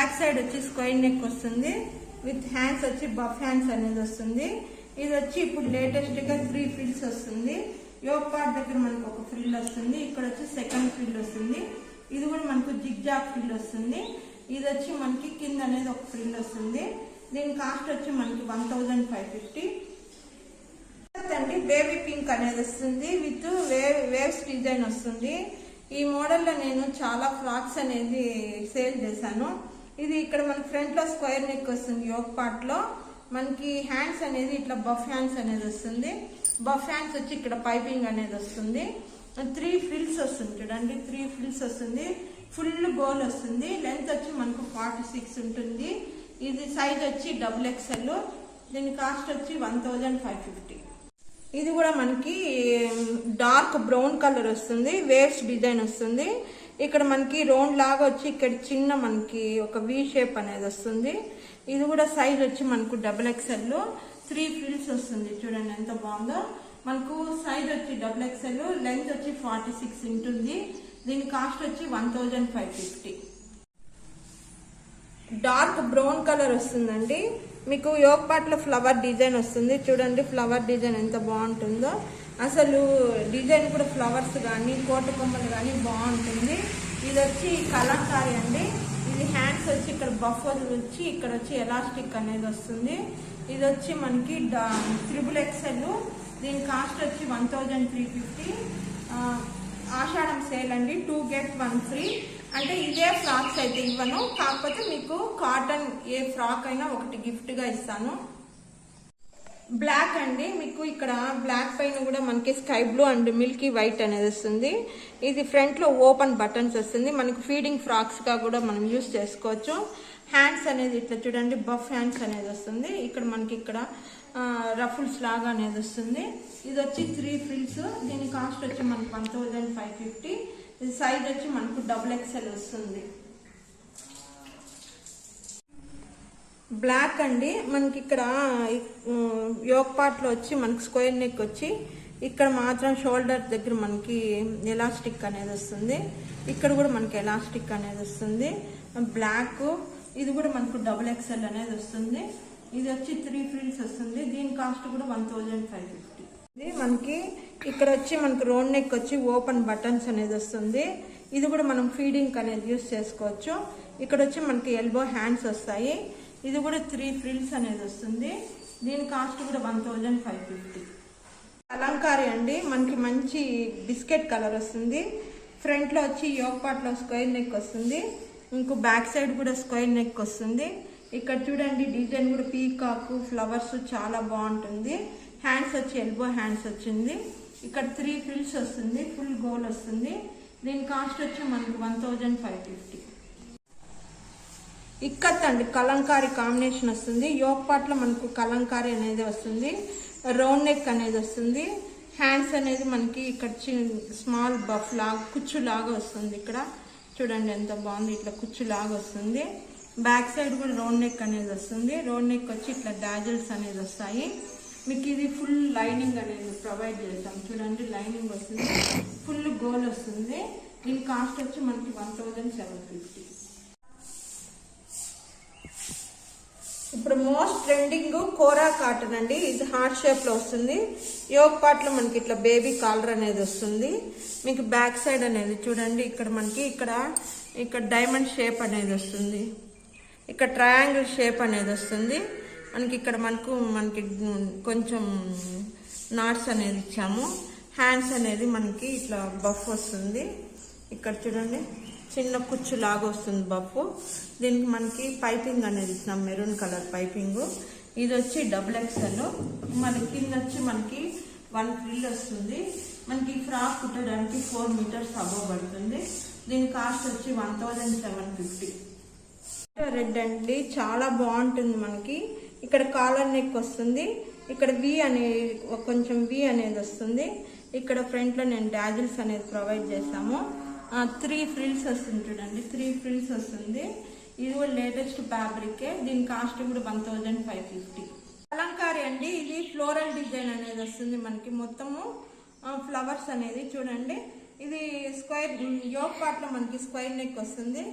Back side వచ్చి square neck వస్తుంది. With hands వచ్చి బఫ్ హ్యాండ్స్ అనేది వస్తుంది. ఇది వచ్చి ఇప్పుడు లేటెస్ట్గా త్రీ ఫ్రిల్స్ వస్తుంది. యోగ్ పార్ట్ దగ్గర మనకు ఒక ఫ్రిల్ వస్తుంది. ఇక్కడ వచ్చి సెకండ్ ఫ్రిల్ వస్తుంది. ఇది కూడా మనకు జిగ్జాగ్ ఫ్రిల్ వస్తుంది. ఇది వచ్చి మనకి కింద అనేది ఒక ఫ్రిల్ వస్తుంది. దీని కాస్ట్ వచ్చి మనకి వన్ థౌజండ్ ఫైవ్ ఫిఫ్టీ. అండి బేబీ పింక్ అనేది వస్తుంది. విత్ వేవ్ వేవ్స్ డిజైన్ వస్తుంది. ఈ మోడల్లో నేను చాలా ఫ్రాక్స్ అనేది సేల్ చేశాను. ఇది ఇక్కడ మన ఫ్రంట్లో స్క్వేర్ నెక్ వస్తుంది యోగ్ పార్ట్లో. మనకి హ్యాండ్స్ అనేది ఇట్లా బఫ్ హ్యాండ్స్ అనేది వస్తుంది. బఫ్ హ్యాండ్స్ వచ్చి ఇక్కడ పైపింగ్ అనేది వస్తుంది. త్రీ ఫ్రిల్స్ వస్తుంది చూడండి త్రీ ఫ్రిల్స్ వస్తుంది. ఫుల్ గోల్ వస్తుంది. లెంత్ వచ్చి మనకు ఫార్టీ సిక్స్ ఉంటుంది. ఇది సైజ్ వచ్చి డబుల్ ఎక్స్ఎల్ దీని కాస్ట్ వచ్చి వన్ థౌజండ్ ఫైవ్ ఫిఫ్టీ ఇది కూడా మనకి డార్క్ బ్రౌన్ కలర్ వస్తుంది. వేవ్స్ డిజైన్ వస్తుంది. ఇక్కడ మనకి రౌండ్ లాగా వచ్చి ఇక్కడ చిన్న మనకి ఒక వి షేప్ అనేది వస్తుంది. ఇది కూడా సైజ్ వచ్చి మనకు డబుల్ ఎక్స్ఎల్ త్రీ ఫ్రిల్స్ వస్తుంది. చూడండి ఎంత బాగుందో. మనకు సైజ్ వచ్చి డబుల్ ఎక్స్ఎల్ లెంత్ వచ్చి ఫార్టీ సిక్స్ ఉంటుంది దీని కాస్ట్ వచ్చి one thousand five fifty dark brown colour వస్తుందండి. మీకు యోగపాట్ల ఫ్లవర్ డిజైన్ వస్తుంది. చూడండి ఫ్లవర్ డిజైన్ ఎంత బాగుంటుందో. అసలు డిజైన్ కూడా ఫ్లవర్స్ కానీ కోట కొమ్మలు కానీ బాగుంటుంది. ఇది వచ్చి కలంకారీ అండి. ఇది హ్యాండ్స్ వచ్చి ఇక్కడ బఫర్ వచ్చి ఇక్కడ వచ్చి ఎలాస్టిక్ అనేది వస్తుంది. ఇది వచ్చి మనకి త్రిబుల్ ఎక్స్ఎల్. దీని కాస్ట్ వచ్చి one thousand three fifty. Ashadham sale అండి. Two get one free. అంటే ఇదే ఫ్రాక్స్ అయితే ఇవ్వను. కాకపోతే మీకు కాటన్ ఏ ఫ్రాక్ అయినా ఒకటి గిఫ్ట్గా ఇస్తాను. బ్లాక్ అండి. మీకు ఇక్కడ బ్లాక్ పైన కూడా మనకి sky blue and milky white అనేది వస్తుంది. ఇది ఫ్రంట్లో ఓపెన్ బటన్స్ వస్తుంది. మనకి ఫీడింగ్ ఫ్రాక్స్గా కూడా మనం యూస్ చేసుకోవచ్చు. హ్యాండ్స్ అనేది ఇట్లా చూడండి బఫ్ హ్యాండ్స్ అనేది వస్తుంది. ఇక్కడ మనకి ఇక్కడ రఫుల్స్ లాగా అనేది వస్తుంది. ఇది వచ్చి త్రీ ఫ్రిల్స్ దీని కాస్ట్ వచ్చి మనకు వన్ థౌజండ్ ఫైవ్ ఫిఫ్టీ ఇది సైజ్ వచ్చి మనకు డబుల్ ఎక్స్ఎల్ వస్తుంది. బ్లాక్ అండి. మనకి ఇక్కడ యోక్ పార్ట్లో వచ్చి మనకి స్క్వేర్ నెక్ వచ్చి ఇక్కడ మాత్రం షోల్డర్ దగ్గర మనకి ఎలాస్టిక్ అనేది వస్తుంది. ఇక్కడ కూడా మనకి ఎలాస్టిక్ అనేది వస్తుంది. బ్లాక్ ఇది కూడా మనకు డబుల్ ఎక్స్ఎల్ అనేది వస్తుంది. ఇది వచ్చి త్రీ ఫ్రిల్స్ వస్తుంది. దీని కాస్ట్ కూడా వన్ థౌజండ్ ఫైవ్ ఫిఫ్టీ. ఇది మనకి ఇక్కడ వచ్చి మనకు రోడ్ నెక్ వచ్చి ఓపెన్ బటన్స్ అనేది వస్తుంది. ఇది కూడా మనం ఫీడింగ్ అనేది యూస్ చేసుకోవచ్చు. ఇక్కడ వచ్చి మనకి ఎల్బో హ్యాండ్స్ వస్తాయి. ఇది కూడా త్రీ ఫ్రిల్స్ అనేది వస్తుంది. దీని కాస్ట్ కూడా వన్ థౌజండ్ ఫైవ్ ఫిఫ్టీ అలంకారి అండి మనకి మంచి బిస్కెట్ కలర్ వస్తుంది. ఫ్రంట్లో వచ్చి యోగ్ పార్ట్ స్క్వేర్ నెక్ వస్తుంది. ఇంకో బ్యాక్ సైడ్ కూడా స్క్వేర్ నెక్ వస్తుంది. ఇక్కడ చూడండి డిజైన్ కూడా పీకాక్ ఫ్లవర్స్ చాలా బాగుంటుంది. హ్యాండ్స్ వచ్చి ఎల్బో హ్యాండ్స్ వచ్చింది. ఇక్కడ త్రీ ఫ్రిల్స్ వస్తుంది ఫుల్ గోల్ వస్తుంది. దీని కాస్ట్ వచ్చి మనకి one thousand five fifty ikat అండి కలంకారీ కాంబినేషన్ వస్తుంది. యోక్ పాట్లో మనకు కలంకారీ అనేది వస్తుంది. రౌండ్ నెక్ అనేది వస్తుంది. హ్యాండ్స్ అనేది మనకి ఇక్కడ స్మాల్ బఫ్ లాగా కుచ్చు లాగా వస్తుంది ఇక్కడ. చూడండి ఎంత బాగుంది ఇట్లా కుచ్చు లాగా వస్తుంది. బ్యాక్ సైడ్ కూడా రౌండ్ నెక్ అనేది వస్తుంది. రౌండ్ నెక్ వచ్చి ఇట్లా డాజల్స్ అనేది వస్తాయి. మీకు ఇది ఫుల్ లైనింగ్ అనేది ప్రొవైడ్ చేస్తాం. చూడండి లైనింగ్ వస్తుంది. ఫుల్ గోల్ వస్తుంది. దీని కాస్ట్ వచ్చి మనకి వన్ థౌజండ్ సెవెన్ ఫిఫ్టీ. ఇప్పుడు మోస్ట్ ట్రెండింగ్ కోరా కాటన్ అండి. ఇది హార్ట్ షేప్లో వస్తుంది. యోగ్ పార్ట్లో మనకి ఇట్లా బేబీ కాలర్ అనేది వస్తుంది. మీకు బ్యాక్ సైడ్ అనేది చూడండి. ఇక్కడ మనకి ఇక్కడ ఇక్కడ డైమండ్ షేప్ అనేది వస్తుంది. ఇక్కడ ట్రయాంగిల్ షేప్ అనేది వస్తుంది. మనకి ఇక్కడ మనకు మనకి కొంచెం నాట్స్ అనేది ఇచ్చాము. హ్యాండ్స్ అనేది మనకి ఇట్లా బఫ్ వస్తుంది. ఇక్కడ చూడండి. చిన్న కుచ్చు లాగా వస్తుంది బఫ్. దీనికి మనకి పైపింగ్ అనేది ఇచ్చినాం మెరూన్ కలర్ పైపింగ్. ఇది వచ్చి డబుల్ ఎక్స్ఎల్. మన కింద వచ్చి మనకి వన్ ఫ్రిల్ వస్తుంది. మనకి ఫ్రాక్ కుట్టడానికి ఫోర్ మీటర్స్ అబవ్ పడుతుంది. దీని కాస్ట్ వచ్చి one thousand seven fifty. Red అండి చాలా బాగుంటుంది మనకి. ఇక్కడ కాలర్ నెక్ వస్తుంది. ఇక్కడ వి అనే కొంచెం వి అనేది వస్తుంది. ఇక్కడ ఫ్రంట్లో నేను డాజిల్స్ అనేది ప్రొవైడ్ చేస్తాము. త్రీ ఫ్రిల్స్ వస్తుంది చూడండి త్రీ ఫ్రిల్స్ వస్తుంది. ఇది కూడా లేటెస్ట్ ఫ్యాబ్రికే దీని కాస్ట్ కూడా one thousand five fifty. Kalamkari అండి ఇది ఫ్లోరల్ డిజైన్ అనేది వస్తుంది మనకి మొత్తము. ఫ్లవర్స్ అనేది చూడండి. ఇది స్క్వేర్ యోగ్ పార్ట్లో మనకి స్క్వేర్ నెక్ వస్తుంది.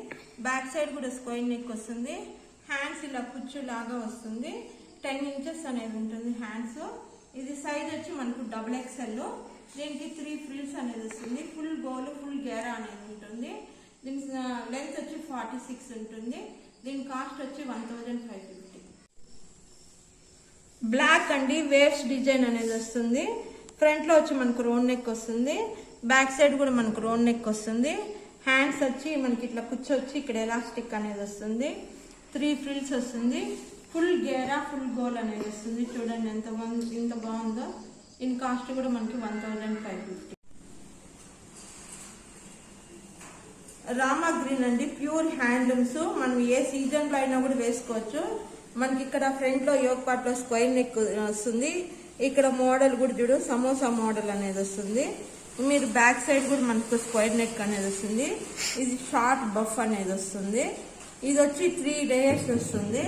బ్యాక్ సైడ్ కూడా స్క్వైర్ నెక్ వస్తుంది. హ్యాండ్స్ ఇలా కుచ్చు లాగా వస్తుంది. టెన్ ఇంచెస్ అనేది ఉంటుంది హ్యాండ్స్. ఇది సైజ్ వచ్చి మనకు డబుల్ ఎక్స్ఎల్. దీనికి త్రీ ఫ్రిల్స్ అనేది వస్తుంది. ఫుల్ గోల్ ఫుల్ గేరా అనేది ఉంటుంది. దీని లెంత్ uh, వచ్చి ఫార్టీ సిక్స్ ఉంటుంది. దీని కాస్ట్ వచ్చి one thousand five fifty black అండి వేవ్స్ డిజైన్ అనేది వస్తుంది. ఫ్రంట్లో వచ్చి మనకు రోన్ నెక్ వస్తుంది. బ్యాక్ సైడ్ కూడా మనకు రోన్ నెక్ వస్తుంది. హ్యాండ్స్ వచ్చి మనకి ఇట్లా కూర్చొచ్చి ఇక్కడ ఎలాస్టిక్ అనేది వస్తుంది. త్రీ ఫ్రిల్స్ వస్తుంది. ఫుల్ గేరా ఫుల్ గోల్ అనేది వస్తుంది. చూడండి ఎంత బాగుంది ఎంత బాగుందో. దీని కాస్ట్ కూడా మనకి one thousand five fifty Rama green అండి ప్యూర్ హ్యాండ్లూమ్స్. మనం ఏ సీజన్లో అయినా కూడా వేసుకోవచ్చు. మనకి ఇక్కడ ఫ్రంట్లో యోగ పార్ట్లో స్క్వైర్ నెక్ వస్తుంది. ఇక్కడ మోడల్ కూడా చూడు సమోసా మోడల్ అనేది వస్తుంది. మీరు బ్యాక్ సైడ్ కూడా మనకు స్క్వైర్ నెక్ అనేది వస్తుంది. ఇది షార్ట్ బఫ్ అనేది వస్తుంది. ఇది వచ్చి త్రీ లేయర్స్ వస్తుంది.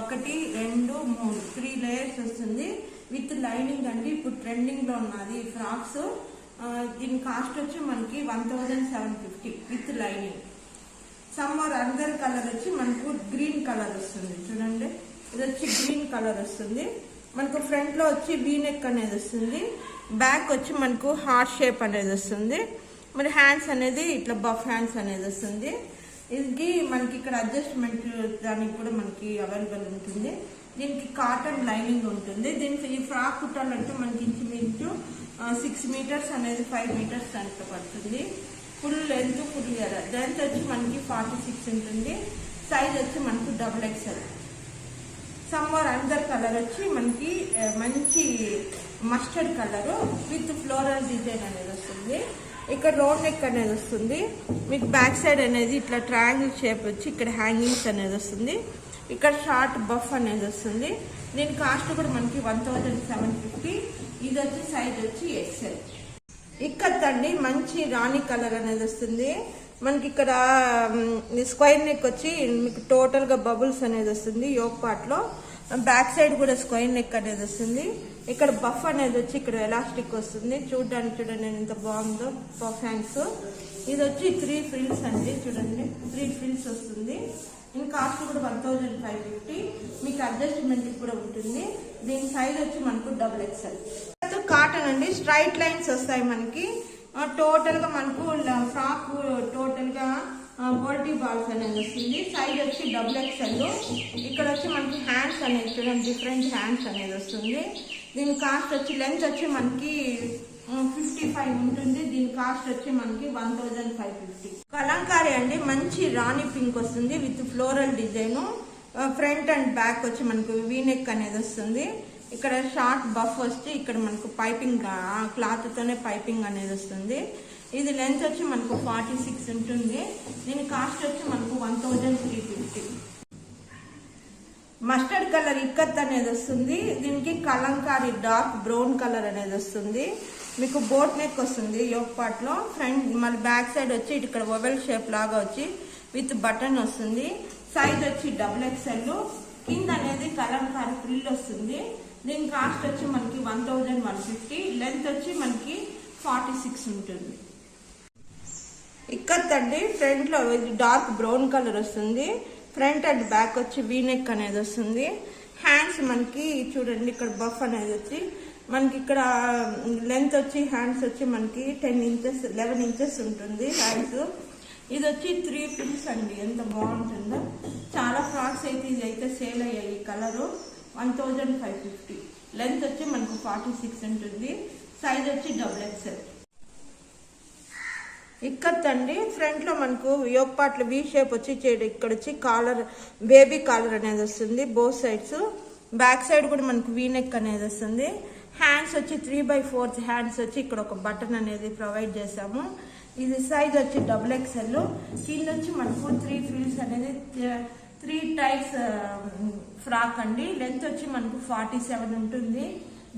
ఒకటి రెండు మూడు. త్రీ లేయర్స్ వస్తుంది. విత్ లైనింగ్ అండి. ఇప్పుడు ట్రెండింగ్లో ఉన్నది ఫ్రాక్స్. దీని కాస్ట్ వచ్చి మనకి one thousand seven fifty with lining. Summer అందర్ కలర్ వచ్చి మనకు గ్రీన్ కలర్ వస్తుంది. చూడండి. ఇది వచ్చి గ్రీన్ కలర్ వస్తుంది. మనకు ఫ్రంట్లో వచ్చి బీనెక్ అనేది వస్తుంది. బ్యాక్ వచ్చి మనకు హార్ట్ షేప్ అనేది వస్తుంది. మరి హ్యాండ్స్ అనేది ఇట్లా బఫ్ హ్యాండ్స్ అనేది వస్తుంది. ఇది మనకి ఇక్కడ అడ్జస్ట్మెంట్ దానికి కూడా మనకి అవైలబుల్ ఉంటుంది. దీనికి కాటన్ లైనింగ్ ఉంటుంది. దీనికి ఈ ఫ్రాక్ కుట్టాలంటే మనకి ఇంచుమించు సిక్స్ మీటర్స్ అనేది ఫైవ్ మీటర్స్ అంత పడుతుంది? ఫుల్ లెంత్ ఫుల్ లెంత్ వచ్చి మనకి ఫార్టీ సిక్స్ ఉంటుంది. సైజ్ వచ్చి మనకు డబుల్ ఎక్స్ఎల్ సమ్మర్ అందర్ కలర్ వచ్చి మనకి మంచి mustard colour with floral design అనేది వస్తుంది. ఇక్కడ రోడ్ నెక్ అనేది వస్తుంది. మీకు బ్యాక్ సైడ్ అనేది ఇట్లా ట్రయాంగిల్ షేప్ వచ్చి ఇక్కడ హ్యాంగింగ్స్ అనేది వస్తుంది. ఇక్కడ షార్ట్ బఫ్ అనేది వస్తుంది. దీని కాస్ట్ కూడా మనకి వన్ థౌజండ్ సెవెన్ ఫిఫ్టీ. ఇది వచ్చి సైజ్ వచ్చి ఎక్సెల్ ఇక్కత్ అండి మంచి రాణి కలర్ అనేది వస్తుంది. మనకి ఇక్కడ స్క్వైర్ నెక్ వచ్చి మీకు టోటల్గా బబుల్స్ అనేది వస్తుంది యోగ్ పార్ట్లో బ్యాక్ సైడ్ కూడా స్క్వైర్ నెక్ అనేది వస్తుంది. ఇక్కడ బఫ్ అనేది వచ్చి ఇక్కడ ఎలాస్టిక్ వస్తుంది. చూడడానికి చూడండి ఎంత బాగుందో పర్ఫాన్స్ ఇది వచ్చి త్రీ ఫ్రిల్స్ అండి చూడండి. త్రీ ఫ్రిల్స్ వస్తుంది. దీని కాస్ట్ కూడా వన్ థౌజండ్ ఫైవ్ ఫిఫ్టీ మీకు అడ్జస్ట్మెంట్ కూడా ఉంటుంది. దీని సైజ్ వచ్చి మనకు డబుల్ ఎక్స్ఎల్ కాటన్ అండి స్ట్రైట్ లైన్స్ వస్తాయి మనకి. టోటల్గా మనకు ఫ్రాక్ టోటల్గా పోల్టీ బాల్స్ అనేది వస్తుంది. సైజ్ వచ్చి డబుల్ ఎక్స్ఎల్ ఇక్కడ వచ్చి మనకి హ్యాండ్స్ అనేది చూడండి డిఫరెంట్ హ్యాండ్స్ అనేది వస్తుంది. దీని కాస్ట్ వచ్చి లెంత్ వచ్చి మనకి ఫిఫ్టీ ఫైవ్ ఉంటుంది. దీని కాస్ట్ వచ్చి మనకి one thousand five fifty. Kalamkari అండి మంచి రాణి పింక్ వస్తుంది with floral design. Front and back వచ్చి మనకు వీనెక్ అనేది వస్తుంది. ఇక్కడ షార్ట్ బఫ్ వస్తే ఇక్కడ మనకు పైపింగ్ క్లాత్తోనే పైపింగ్ అనేది వస్తుంది. ఇది లెంత్ వచ్చి మనకు ఫార్టీ సిక్స్ ఉంటుంది. దీని కాస్ట్ వచ్చి మనకు one thousand three fifty. Mustard colour ikat అనేది వస్తుంది. దీనికి కలంకారీ డార్క్ బ్రౌన్ కలర్ అనేది వస్తుంది. మీకు బోట్ నెక్ వస్తుంది యోక్ పార్ట్ ఫ్రంట్ మళ్ళీ బ్యాక్ సైడ్ వచ్చి ఇక్కడ ఓవెల్ షేప్ లాగా వచ్చి విత్ బటన్ వస్తుంది. సైజ్ వచ్చి డబుల్ ఎక్స్ఎల్. కింద అనేది కలంకారీ ఫ్రిల్ వస్తుంది. దీని కాస్ట్ వచ్చి మనకి one thousand one fifty. Length వచ్చి మనకి ఫార్టీ సిక్స్ ఉంటుంది. ఇక్కత్ అండి. ఫ్రంట్లో డార్క్ బ్రౌన్ కలర్ వస్తుంది. ఫ్రంట్ అండ్ బ్యాక్ వచ్చి వీనెక్ అనేది వస్తుంది. హ్యాండ్స్ మనకి చూడండి ఇక్కడ బఫ్ అనేది వచ్చి మనకి ఇక్కడ లెంత్ వచ్చి హ్యాండ్స్ వచ్చి మనకి టెన్ ఇంచెస్ లెవెన్ ఇంచెస్ ఉంటుంది హ్యాండ్స్ ఇది వచ్చి త్రీ పిన్స్ అండి ఎంత బాగుంటుందో. చాలా ఫ్రాక్స్ అయితే ఇది అయితే సేల్ అయ్యాయి ఈ colour one thousand five fifty length వచ్చి మనకు ఫార్టీ సిక్స్ ఉంటుంది. సైజ్ వచ్చి డబుల్ ఎక్స్ఎల్ ఇక్కత్ అండి ఫ్రంట్లో మనకు యోగ్ వి షేప్ వచ్చి ఇక్కడ వచ్చి కాలర్ బేబీ కాలర్ అనేది వస్తుంది బోత్ సైడ్స్ బ్యాక్ సైడ్ కూడా మనకు వీ నెక్ అనేది వస్తుంది. హ్యాండ్స్ వచ్చి త్రీ బై ఫోర్త్ హ్యాండ్స్ వచ్చి ఇక్కడ ఒక బటన్ అనేది ప్రొవైడ్ చేసాము ఇది సైజ్ వచ్చి డబుల్ ఎక్స్ఎల్ కింద వచ్చి మనకు త్రీ ఫ్రిల్స్ అనేది త్రీ టైప్స్ ఫ్రాక్ అండి. లెంత్ వచ్చి మనకు ఫార్టీ సెవెన్ ఉంటుంది.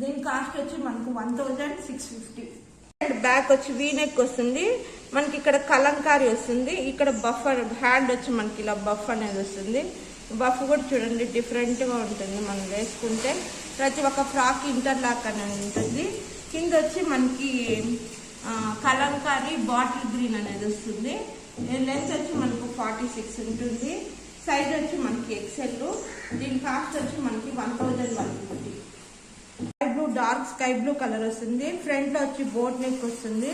దీని కాస్ట్ వచ్చి మనకు one thousand six fifty and back వచ్చి వీ నెక్ వస్తుంది. మనకి ఇక్కడ కలంకారీ వస్తుంది. ఇక్కడ బఫ్ హ్యాండ్ వచ్చి మనకి ఇలా బఫ్ అనేది వస్తుంది. బఫ్ కూడా చూడండి డిఫరెంట్గా ఉంటుంది మనం వేసుకుంటే. ప్రతి ఒక్క ఫ్రాక్ ఇంటర్లాక్ అనేది ఉంటుంది. కింద వచ్చి మనకి కలంకారీ బాటిల్ గ్రీన్ అనేది వస్తుంది. లెంత్ వచ్చి మనకు ఫార్టీ సిక్స్ ఉంటుంది. సైజ్ వచ్చి మనకి ఎక్సెల్ దీని కాస్ట్ వచ్చి మనకి one thousand one fifty dark sky blue colour వస్తుంది. ఫ్రంట్లో వచ్చి బోట్ నెక్ వస్తుంది.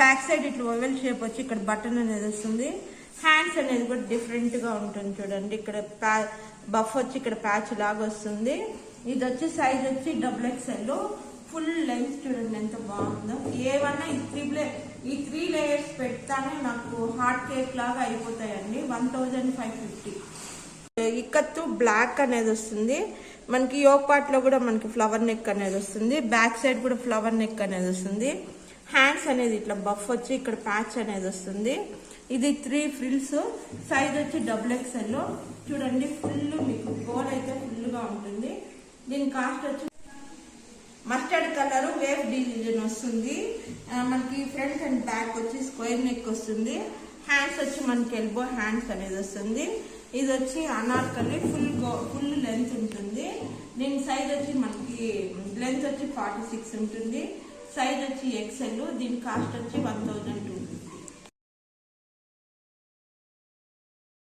బ్యాక్ సైడ్ ఇట్లా ఓవెల్ షేప్ వచ్చి ఇక్కడ బటన్ అనేది వస్తుంది. హ్యాండ్స్ అనేది కూడా డిఫరెంట్గా ఉంటుంది చూడండి. ఇక్కడ బఫ్ వచ్చి ఇక్కడ ప్యాచ్ లాగా వస్తుంది. ఇది వచ్చి సైజ్ వచ్చి డబుల్ ఎక్స్ఎల్ ఫుల్ లెంత్ చూడండి ఎంత బాగుందో. ఏమన్నా ఈ త్రీ ప్లే ఈ త్రీ లేయర్స్ పెడతానే నాకు హార్ట్ కేక్ లాగా అయిపోతాయండి. One thousand five fifty ikat black అనేది వస్తుంది. మనకి యోగ్ పార్ట్లో కూడా మనకి ఫ్లవర్ నెక్ అనేది వస్తుంది. బ్యాక్ సైడ్ కూడా ఫ్లవర్ నెక్ అనేది వస్తుంది. హ్యాండ్స్ అనేది ఇట్లా బఫ్ వచ్చి ఇక్కడ ప్యాచ్ అనేది వస్తుంది. ఇది త్రీ ఫ్రిల్స్ సైజ్ వచ్చి డబుల్ ఎక్స్ఎల్ చూడండి ఫుల్ మీకు గోల్ అయితే ఫుల్గా ఉంటుంది. దీని కాస్ట్ వచ్చి మస్టర్డ్ కలర్ వేవ్ డిజైన్ వస్తుంది. మనకి ఫ్రంట్ అండ్ బ్యాక్ వచ్చి స్క్వేర్ నెక్ వస్తుంది. హ్యాండ్స్ వచ్చి మనకి ఎల్బో హ్యాండ్స్ అనేది వస్తుంది. ఇది వచ్చి అనార్కలి ఫుల్ ఫుల్ లెంత్ ఉంటుంది. దీని సైజ్ వచ్చి మనకి లెంత్ వచ్చి ఫార్టీ సిక్స్ ఉంటుంది. సైజ్ వచ్చి ఎక్సెల్ దీని కాస్ట్ వచ్చి వన్ థౌజండ్ టూ